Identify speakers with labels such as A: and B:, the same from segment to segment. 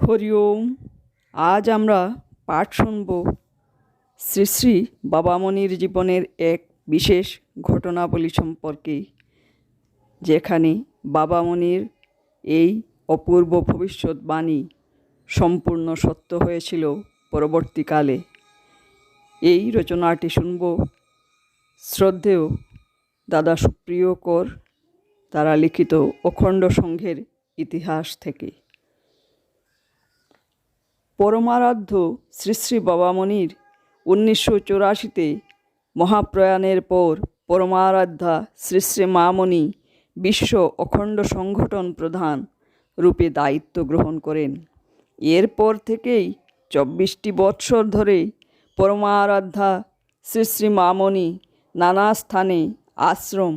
A: হরি ওম। আজ আমরা পাঠ শুনব শ্রী শ্রী বাবামণির জীবনের এক বিশেষ ঘটনাবলী সম্পর্কে, যেখানে বাবামণির এই অপূর্ব ভবিষ্যৎবাণী সম্পূর্ণ সত্য হয়েছিল পরবর্তীকালে। এই রচনাটি শুনব শ্রদ্ধেয় দাদা সুপ্রিয় কর দ্বারা লিখিত অখণ্ড সংঘের ইতিহাস থেকে। পরমারাধ্য শ্রী শ্রী বাবামণির উনিশশো চৌরাশিতে মহাপ্রয়াণের পর পরমারাধ্যা শ্রী শ্রী মামণি বিশ্ব অখণ্ড সংগঠন প্রধান রূপে দায়িত্ব গ্রহণ করেন। এরপর থেকেই চব্বিশটি বৎসর ধরে পরমারাধ্যা শ্রী শ্রী মামণি নানা স্থানে আশ্রম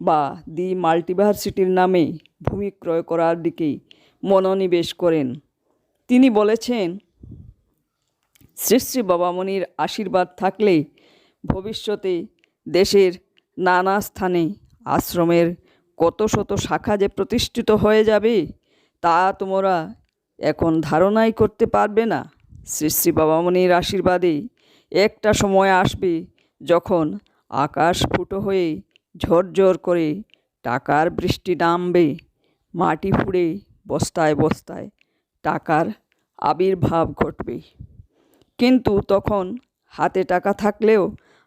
A: বা দি মাল্টিভার্সিটির নামে ভূমি ক্রয় করার দিকে মনোনিবেশ করেন। তিনি বলেছেন, শ্রী শ্রী বাবামণির আশীর্বাদ থাকলে ভবিষ্যতে দেশের নানা স্থানে আশ্রমের কত শত শাখা যে প্রতিষ্ঠিত হয়ে যাবে, তা তোমরা এখন ধারণাই করতে পারবে না। শ্রী শ্রী বাবামণির আশীর্বাদে একটা সময় আসবে যখন আকাশ ফুটো হয়ে ঝরঝর করে টাকার বৃষ্টি নামবে, মাটি ফুঁড়ে বস্তায় বস্তায় টাকার আবির্ভাব ঘটবে কিন্তু তখন হাতে টাকা থাকলেও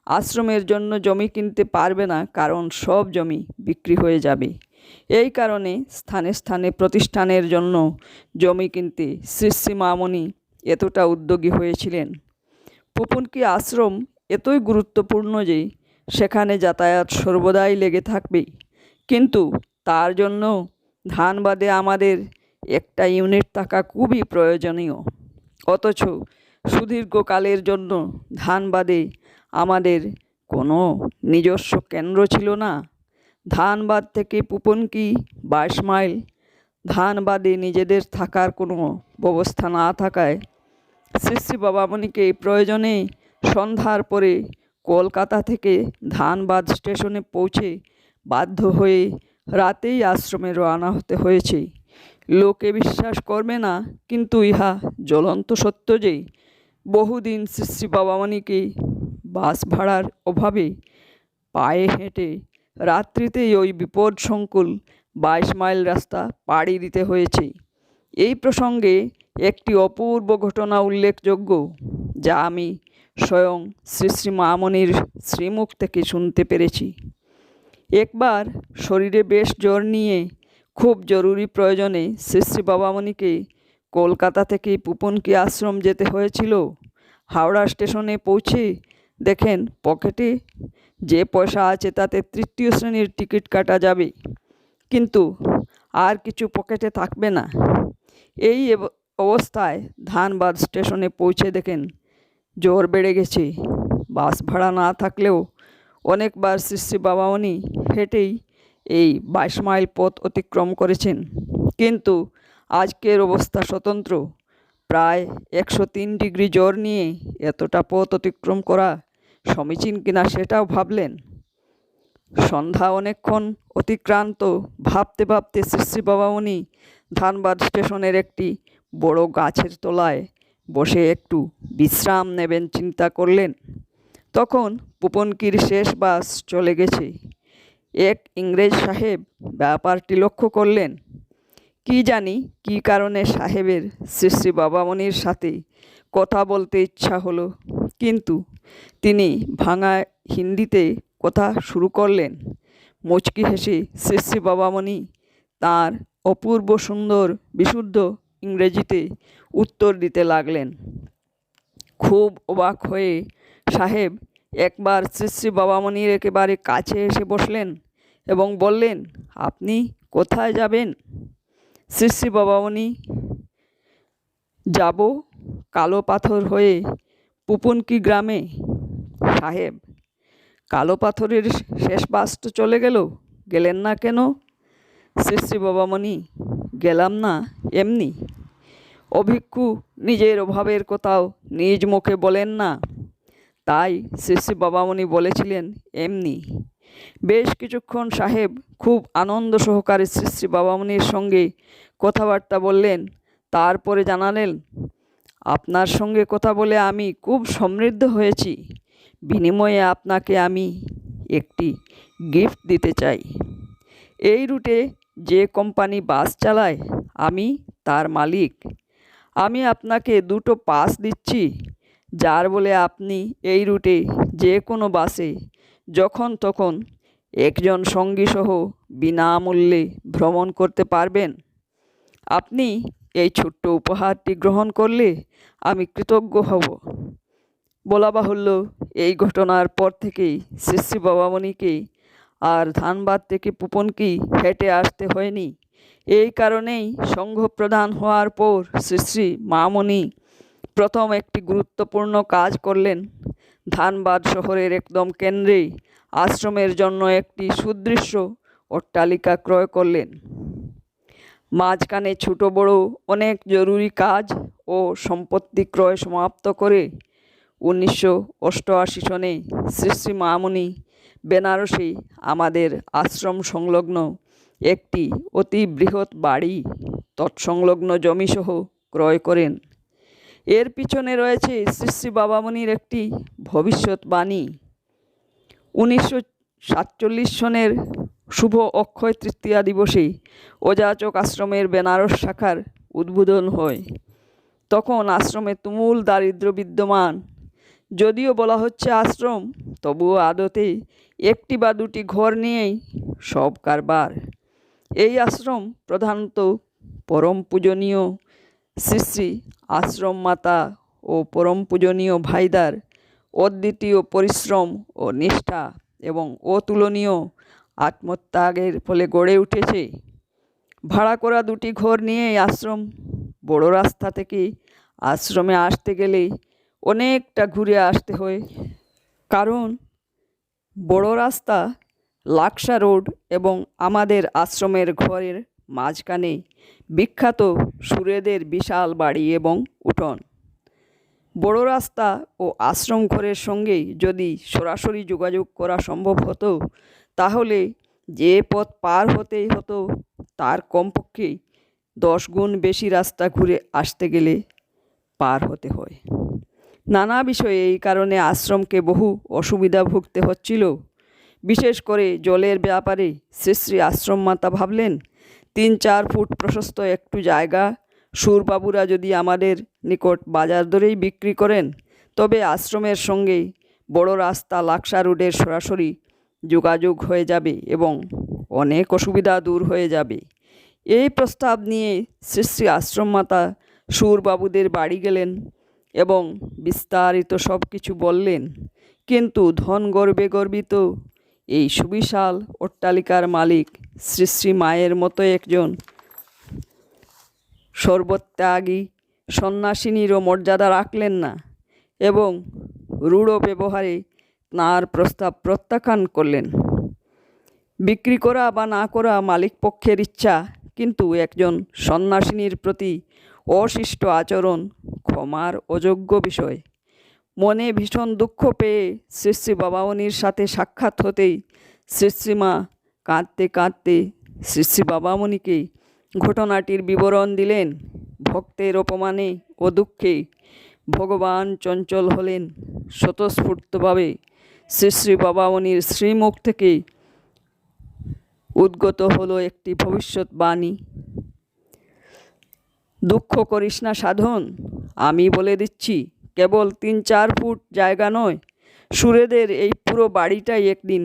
A: আশ্রমের জন্য জমি কিনতে পারবে না, কারণ সব জমি বিক্রি হয়ে যাবে। এই কারণে স্থানে স্থানে প্রতিষ্ঠানের জন্য জমি কিনতে শ্রী মামনি এতটা উদ্যোগী হয়েছিলেন। পুপুনকি আশ্রম এতই গুরুত্বপূর্ণ যে সেখানে যাতায়াত সর্বদাই লেগে থাকবে কিন্তু তার জন্য ধান বাদে আমাদের একটা ইউনিট থাকা খুবই প্রয়োজনীয়। অথচ সুদীর্ঘকালের জন্য ধানবাদে আমাদের কোনো নিজস্ব কেন্দ্র ছিল না। ধানবাদ থেকে পুপনকি বাইশ মাইল? ধানবাদে নিজেদের থাকার কোনো ব্যবস্থা না থাকায় শ্রী বাবামণিকে প্রয়োজনে সন্ধ্যার পরে কলকাতা থেকে ধানবাদ স্টেশনে পৌঁছে বাধ্য হয়ে রাতেই আশ্রমে রওনা হতে হয়েছে। লোকে বিশ্বাস করবে না, কিন্তু ইহা জ্বলন্ত সত্য যে, বহুদিন শ্রী শ্রী বাবামণিকে বাস ভাড়ার অভাবে পায়ে হেঁটে রাত্রিতেই ওই বিপদ সংকুল বাইশ মাইল রাস্তা পাড়ি দিতে হয়েছে। এই প্রসঙ্গে একটি অপূর্ব ঘটনা উল্লেখযোগ্য, যা আমি স্বয়ং শ্রী শ্রী মামনির শ্রীমুখ থেকে শুনতে পেরেছি। একবার শরীরে বেশ জ্বর নিয়ে খুব জরুরি প্রয়োজনে শ্রী বাবামণিকে কলকাতা থেকে পুপনকি আশ্রম যেতে হয়েছিল। হাওড়া স্টেশনে পৌঁছে দেখেন পকেটে যে পয়সা আছে তাতে তৃতীয় শ্রেণির টিকিট কাটা যাবে। কিন্তু আর কিছু পকেটে থাকবে না। এই অবস্থায় ধানবাদ স্টেশনে পৌঁছে দেখেন জ্বর বেড়ে গেছে। বাস ভাড়া না থাকলেও অনেকবার শ্রী শ্রী বাবামণি হেঁটেই এই বাইশ মাইল পথ অতিক্রম করেছেন। কিন্তু আজকের অবস্থা স্বতন্ত্র। প্রায় একশো তিন ডিগ্রি জ্বর নিয়ে এতটা পথ অতিক্রম করা সমীচীন কিনা সেটাও ভাবলেন। সন্ধ্যা অনেকক্ষণ অতিক্রান্ত ভাবতে ভাবতে শ্রী বাবা উনি ধানবাদ স্টেশনের একটি বড় গাছের তলায় বসে একটু বিশ্রাম নেবেন চিন্তা করলেন। তখন পুপনকির শেষ বাস চলে গেছে। এক ইংরেজ সাহেব ব্যাপারটি লক্ষ্য করলেন। কি জানি, কি কারণে সাহেবের শ্রী শ্রী বাবামণির সাথে কথা বলতে ইচ্ছা হলো। কিন্তু তিনি ভাঙা হিন্দিতে কথা শুরু করলেন। মুচকি হেসে শ্রী শ্রী বাবামণি তাঁর অপূর্ব সুন্দর বিশুদ্ধ ইংরেজিতে উত্তর দিতে লাগলেন। খুব অবাক হয়ে সাহেব একবার শ্রী শ্রী বাবামণির একেবারে কাছে এসে বসলেন এবং বললেন, আপনি কোথায় যাবেন? শ্রী শ্রী বাবামণি, যাব কালো পাথর হয়ে পুপুনকি গ্রামে। সাহেব, কালো পাথরের শেষ বাস তো চলে গেল, গেলেন না কেন? শ্রী শ্রী বাবামণি, গেলাম না এমনি। অভিক্ষু নিজের অভাবের কোথাও নিজ মুখে বলেন না। তাই শ্রী বাবামণি বলেছিলেন, এমনি। বেশ কিছুক্ষণ সাহেব খুব আনন্দ সহকারে শ্রী শ্রী বাবামণির সঙ্গে কথাবার্তা বললেন। তারপরে জানালেন, আপনার সঙ্গে কথা বলে আমি খুব সমৃদ্ধ হয়েছি। বিনিময়ে আপনাকে আমি একটি গিফট দিতে চাই। এই রুটে যে কোম্পানি বাস চালায়, আমি তার মালিক। আমি আপনাকে দুটো পাস দিচ্ছি। যার বলে আপনি এই রুটে যে কোনো বাসে যখন তখন একজন সঙ্গীসহ বিনামূল্যে ভ্রমণ করতে পারবেন। আপনি এই ছোট্ট উপহারটি গ্রহণ করলে আমি কৃতজ্ঞ হব। বলা বাহুল্য, এই ঘটনার পর থেকেই শ্রী বাবামণিকে আর ধানবাদ থেকে পুপনকি হেঁটে আসতে হয়নি। এই কারণেই সংঘ প্রধান হওয়ার পর শ্রী শ্রী মামণি প্রথম একটি গুরুত্বপূর্ণ কাজ করলেন ধানবাদ শহরের একদম কেন্দ্রে আশ্রমের জন্য একটি সুদৃশ্য অট্টালিকা ক্রয় করলেন। মাঝখানে ছোট বড় অনেক জরুরি কাজ ও সম্পত্তি ক্রয় সমাপ্ত করে উনিশশো অষ্টআশি সনে শ্রী শ্রী মামুনি বেনারসে আমাদের আশ্রম সংলগ্ন একটি অতি বৃহৎ বাড়ি তৎসংলগ্ন জমিসহ ক্রয় করেন। এর পিছনে রয়েছে শ্রী শ্রী বাবামণির একটি ভবিষ্যৎবাণী। উনিশশো সাতচল্লিশ সনের শুভ অক্ষয় তৃতীয়া দিবসে অযাচক আশ্রমের বেনারস শাখার উদ্বোধন হয়। তখন আশ্রমে তুমুল দারিদ্র বিদ্যমান। যদিও বলা হচ্ছে আশ্রম, তবুও আদতে একটি বা দুটি ঘর নিয়েই সব কারবার। এই আশ্রম প্রধানত পরম পূজনীয় শ্রী শ্রী আশ্রম মাতা ও পরম পূজনীয় ভাইদার অদ্বিতীয় পরিশ্রম ও নিষ্ঠা এবং অতুলনীয় আত্মত্যাগের ফলে গড়ে উঠেছে। ভাড়া করা দুটি ঘর নিয়ে আশ্রম। বড় রাস্তা থেকে আশ্রমে আসতে গেলে অনেকটা ঘুরে আসতে হয়। কারণ বড় রাস্তা, লাকসা রোড এবং আমাদের আশ্রমের ঘরের মাঝখানে বিখ্যাত সুরেদের বিশাল বাড়ি এবং উঠোন। বড় রাস্তা ও আশ্রম ঘরের সঙ্গেই যদি সরাসরি যোগাযোগ করা সম্ভব হতো, তাহলে যে পথ পার হতেই হতো, তার কমপক্ষে দশ গুণ বেশি রাস্তা ঘুরে আসতে গেলে পার হতে হয়। নানা বিষয়ে এই কারণে আশ্রমকে বহু অসুবিধা ভুগতে হচ্ছিল। বিশেষ করে জলের ব্যাপারে শ্রী শ্রী আশ্রম মাতা ভাবলেন তিন চার ফুট প্রশস্ত একটু জায়গা। সুরবাবুরা যদি আমাদের নিকট বাজার দরেই বিক্রি করেন, তবে আশ্রমের সঙ্গে বড় রাস্তা লাকসা রোডের সরাসরি যোগাযোগ হয়ে যাবে এবং অনেক অসুবিধা দূর হয়ে যাবে। এই প্রস্তাব নিয়ে শ্রী শ্রী আশ্রম মাতা সুরবাবুদের বাড়ি গেলেন এবং বিস্তারিত সব কিছু বললেন। কিন্তু ধন গর্বে গর্বিত এই সুবিশাল অট্টালিকার মালিক শ্রী শ্রী মায়ের মতো একজন। সর্বত্যাগী সন্ন্যাসিনীরও মর্যাদা রাখলেন না এবং রূঢ় ব্যবহারে তাঁর প্রস্তাব প্রত্যাখ্যান করলেন। বিক্রি করা বা না করা মালিক পক্ষের ইচ্ছা, কিন্তু একজন সন্ন্যাসিনীর প্রতি অশিষ্ট আচরণ ক্ষমার অযোগ্য বিষয়। মনে ভীষণ দুঃখ পেয়ে শ্রী বাবামণির সাথে সাক্ষাৎ হতেই শ্রী শ্রীমা কাঁদতে কাঁদতে শ্রী শ্রী বাবামণিকে ঘটনাটির বিবরণ দিলেন। ভক্তের অপমানে ও দুঃখে ভগবান চঞ্চল হলেন স্বতঃস্ফূর্তভাবে। শ্রী শ্রী বাবামণির শ্রীমুখ থেকে উদ্গত হলো একটি ভবিষ্যৎবাণী। দুঃখ করিস না সাধন, আমি বলে দিচ্ছি কেবল তিন চার ফুট জায়গা নয়, সুরেদের এই পুরো বাড়িটাই একদিন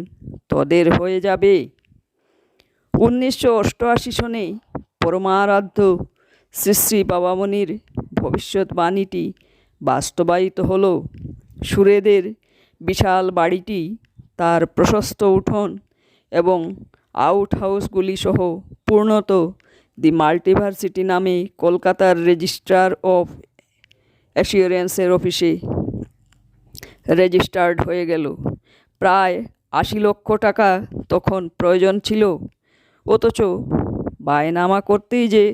A: তদের হয়ে যাবে। উনিশশো অষ্টআশি সনে পরমারাধ্য শ্রী শ্রী বাবামণির ভবিষ্যৎবাণীটি বাস্তবায়িত হল। সুরেদের বিশাল বাড়িটি, তার প্রশস্ত উঠোন এবং আউট হাউসগুলি সহ পূর্ণত দি মাল্টিভার্সিটি নামে কলকাতার রেজিস্ট্রার অফ অ্যাসিওরেন্সের অফিসে রেজিস্টার্ড হয়ে গেল। প্রায় আশি লক্ষ টাকা তখন প্রয়োজন ছিল। অথচ বায়নামা করতেই যে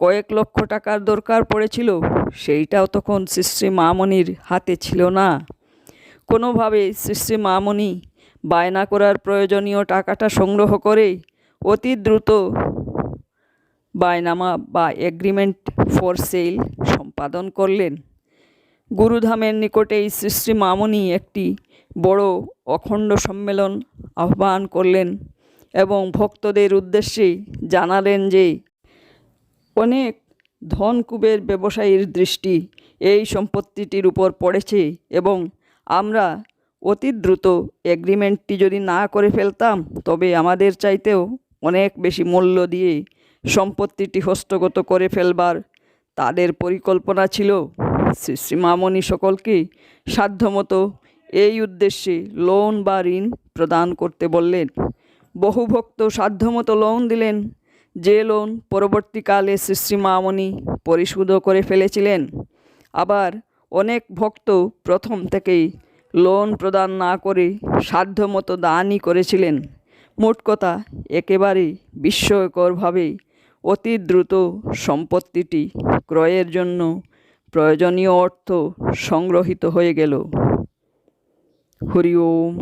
A: কয়েক লক্ষ টাকার দরকার পড়েছিল, সেইটাও তখন শ্রী মামনির হাতে ছিল না। কোনোভাবে শ্রী মামনি বায়না করার প্রয়োজনীয় টাকাটা সংগ্রহ করে অতি দ্রুত বায়নামা বা এগ্রিমেন্ট ফর সেল সম্পাদন করলেন। গুরুধামের নিকটেই শ্রী শ্রী মামনি একটি বড় অখণ্ড সম্মেলন আহ্বান করলেন এবং ভক্তদের উদ্দেশ্যে জানালেন যে, অনেক ধনকুবের ব্যবসায়ীর দৃষ্টি এই সম্পত্তিটির উপর পড়েছে এবং আমরা অতি দ্রুত এগ্রিমেন্টটি যদি না করে ফেলতাম, তবে আমাদের চাইতেও অনেক বেশি মূল্য দিয়ে সম্পত্তিটি হস্তগত করে ফেলবার তাদের পরিকল্পনা ছিল। শ্রী শ্রী মামনি সকলকে সাধ্যমতো এই উদ্দেশ্যে লোন বা ঋণ প্রদান করতে বললেন। বহু ভক্ত সাধ্যমতো লোন দিলেন। যে লোন পরবর্তীকালে শ্রী শ্রী মামনি পরিশোধও করে ফেলেছিলেন। আবার অনেক ভক্ত প্রথম থেকেই লোন প্রদান না করে সাধ্যমতো দানই করেছিলেন। মোট কথা, একেবারে বিস্ময়করভাবে অতি দ্রুত সম্পত্তিটি ক্রয়ের জন্য প্রয়োজনীয় অর্থ সংগ্রহিত হয়ে গেল। হরি ওম।